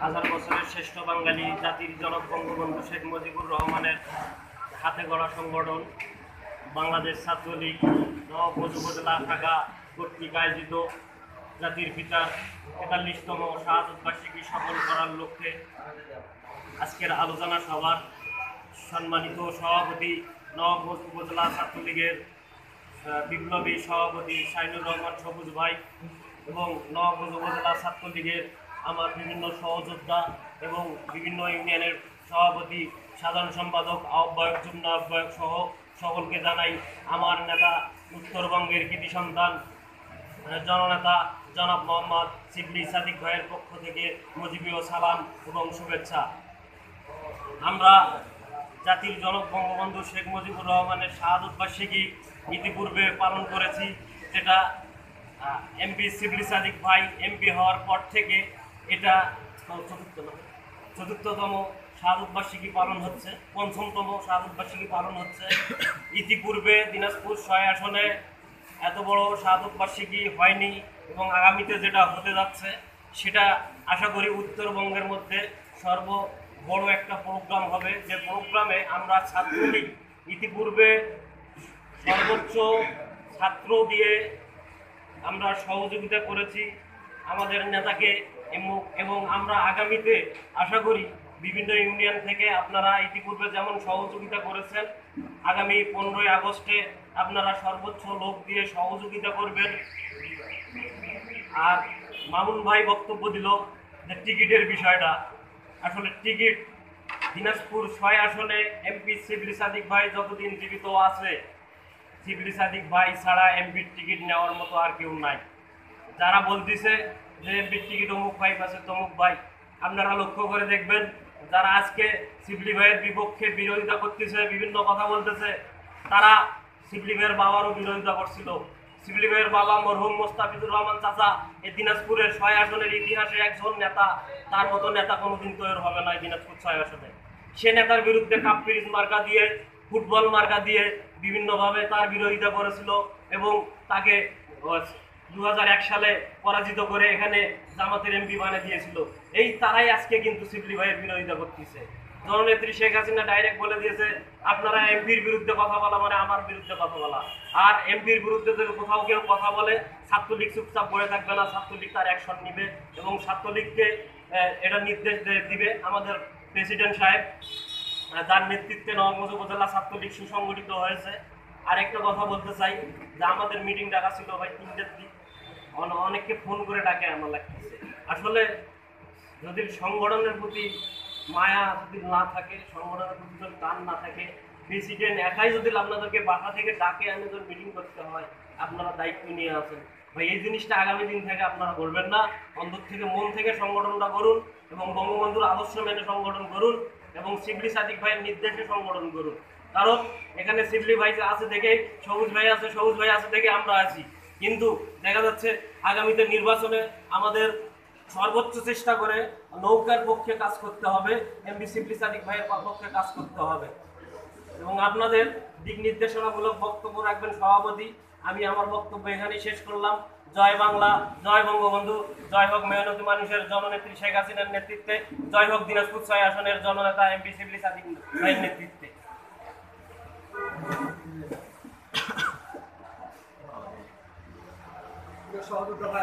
হাজার বছরের শ্রেষ্ঠ বাঙালি জাতির জনক বঙ্গবন্ধু শেখ মুজিবুর রহমানের হাতে গড়া সংগঠন বাংলাদেশ ছাত্রলীগ নবভোজ উপজেলা শাখা কর্তৃক আয়োজিত জাতির পিতার তেতাল্লিশতম শাহাদত বার্ষিকী সফল করার লক্ষ্যে আজকের আলোচনা সভার সম্মানিত সভাপতি নবভোজ উপজেলা ছাত্রলীগের বিপ্লবী সভাপতি সাইনুর রহমান সবুজ ভাই এবং নবগঞ্জ উপজেলা ছাত্রলীগের আমার বিভিন্ন সহযোদ্ধা এবং বিভিন্ন ইউনিয়নের সভাপতি, সাধারণ সম্পাদক, আহ্বায়ক, যুগ্ম আহ্বায়ক সহ সকলকে জানাই আমার নেতা, উত্তরবঙ্গের কৃতি সন্তান, জননেতা জনাব মোহাম্মদ সিবলি সাদিক ভাইয়ের পক্ষ থেকে মুজিবীয় সালাম এবং শুভেচ্ছা। আমরা জাতির জনক বঙ্গবন্ধু শেখ মুজিবুর রহমানের শাহাদত বার্ষিকী ইতিপূর্বে পালন করেছি, যেটা এমপি সিবলি সাদিক ভাই এমপি হওয়ার পর থেকে এটা চতুর্থতম। শাহাদত বার্ষিকী পালন হচ্ছে। পঞ্চমতম শাহাদত বার্ষিকী পালন হচ্ছে। ইতিপূর্বে দিনাজপুর ছয় আসনে এত বড় শাহাদত হয়নি এবং আগামীতে যেটা হতে যাচ্ছে, সেটা আশা করি উত্তরবঙ্গের মধ্যে সর্ব বড় একটা প্রোগ্রাম হবে। যে প্রোগ্রামে আমরা ছাত্রলীগ ইতিপূর্বে সর্বোচ্চ ছাত্র দিয়ে আমরা সহযোগিতা করেছি। আমাদের নেতাকে এবং- আমরা আগামীতে আশা করি বিভিন্ন ইউনিয়ন থেকে আপনারা ইতিপূর্বে যেমন সহযোগিতা করেছেন, আগামী পনেরোই আগস্টে আপনারা সর্বোচ্চ লোক দিয়ে সহযোগিতা করবেন। আর মামুন ভাই বক্তব্য দিল যে টিকিটের বিষয়টা। আসলে টিকিট দিনাজপুর ছয় আসনে এমপি শিবলি সাদিক ভাই যতদিন জীবিত আছে শিবলি সাদিক ভাই ছাড়া এমপির টিকিট নেওয়ার মতো আর কেউ নাই। যারা বলতেছে যে টিকিট অমুক ভাই, পাশে তমুক ভাই, আপনারা লক্ষ্য করে দেখবেন, যারা আজকে শিবলি ভাইয়ের বিপক্ষে বিরোধিতা করতেছে, বিভিন্ন কথা বলতেছে, তারা শিবলি ভাইয়ের বাবারও বিরোধিতা করছিল। শিবলি ভাইয়ের বাবা মরহুম মোস্তাফিজুর রহমান চাচা এই দিনাজপুরের ছয় আসনের ইতিহাসে একজন নেতা, তার মতো নেতা কোনোদিন তৈরি হবে না দিনাজপুর ছয় আসনে। সে নেতার বিরুদ্ধে কাপ মার্কা দিয়ে, ফুটবল মার্কা দিয়ে বিভিন্নভাবে তার বিরোধিতা করেছিল এবং তাকে দু হাজার এক সালে পরাজিত করে এখানে জামাতের এমপি বানিয়ে দিয়েছিল। এই তারাই আজকে কিন্তু শিবলি ভাইয়ের বিরোধিতা করতেছে। জননেত্রী শেখ হাসিনা ডাইরেক্ট বলে দিয়েছে, আপনারা এমপির বিরুদ্ধে কথা বলা মানে আমার বিরুদ্ধে কথা বলা। আর এমপির বিরুদ্ধে যদি কোথাও কেউ কথা বলে, ছাত্রলীগ চুপচাপ বলে থাকবে না, ছাত্রলীগ তার অ্যাকশন নিবে এবং ছাত্রলীগকে এটা নির্দেশ দিবে। আমাদের প্রেসিডেন্ট সাহেব যার নেতৃত্বে নবগঞ্জ উপজেলা ছাত্রলীগ সুসংগঠিত হয়েছে। আরেকটা কথা বলতে চাই, যে আমাদের মিটিং ডাকা ছিল ভাই তিনটের দিক অনেককে ফোন করে ডাকে আমার লাগতেছে। আসলে যদি সংগঠনের প্রতি মায়া যদি না থাকে, সংগঠনের প্রতি যদি টান না থাকে প্রেসিডেন্ট একাই যদি আপনাদেরকে বাসা থেকে ডাকে আমি যদি মিটিং করতে হয়, আপনারা দায়িত্ব নিয়ে আছেন। ভাই, এই জিনিসটা আগামী দিন থেকে আপনারা করবেন না। অন্তর থেকে, মন থেকে সংগঠনটা করুন এবং বঙ্গবন্ধুর আদর্শ মেনে সংগঠন করুন এবং শিবলি সাদিক ভাইয়ের নির্দেশে সংগঠন করুন। কারণ এখানে শিবলি ভাই আছে দেখে, সবুজ ভাই আছে, সবুজ ভাই আছে দেখে আমরা আছি। কিন্তু দেখা যাচ্ছে আগামীতে নির্বাচনে আমাদের সর্বোচ্চ চেষ্টা করে নৌকার পক্ষে কাজ করতে হবে এমবি শিবলি সাদিক ভাইয়ের পক্ষে কাজ করতে হবে। এবং আপনাদের দিক নির্দেশনামূলক বক্তব্য রাখবেন সভাপতি। আমি আমার বক্তব্য এখানেই শেষ করলাম। জয় বাংলা, জয় বঙ্গবন্ধু, জয় হোক মেহনতি মানুষের জননেত্রী শেখ হাসিনার নেতৃত্বে, জয় হোক দিনাজপুর ছয় আসনের জননেতা, এমপি শিবলি সাদিক ভাইয়ের নেতৃত্বে। সহযোগিতা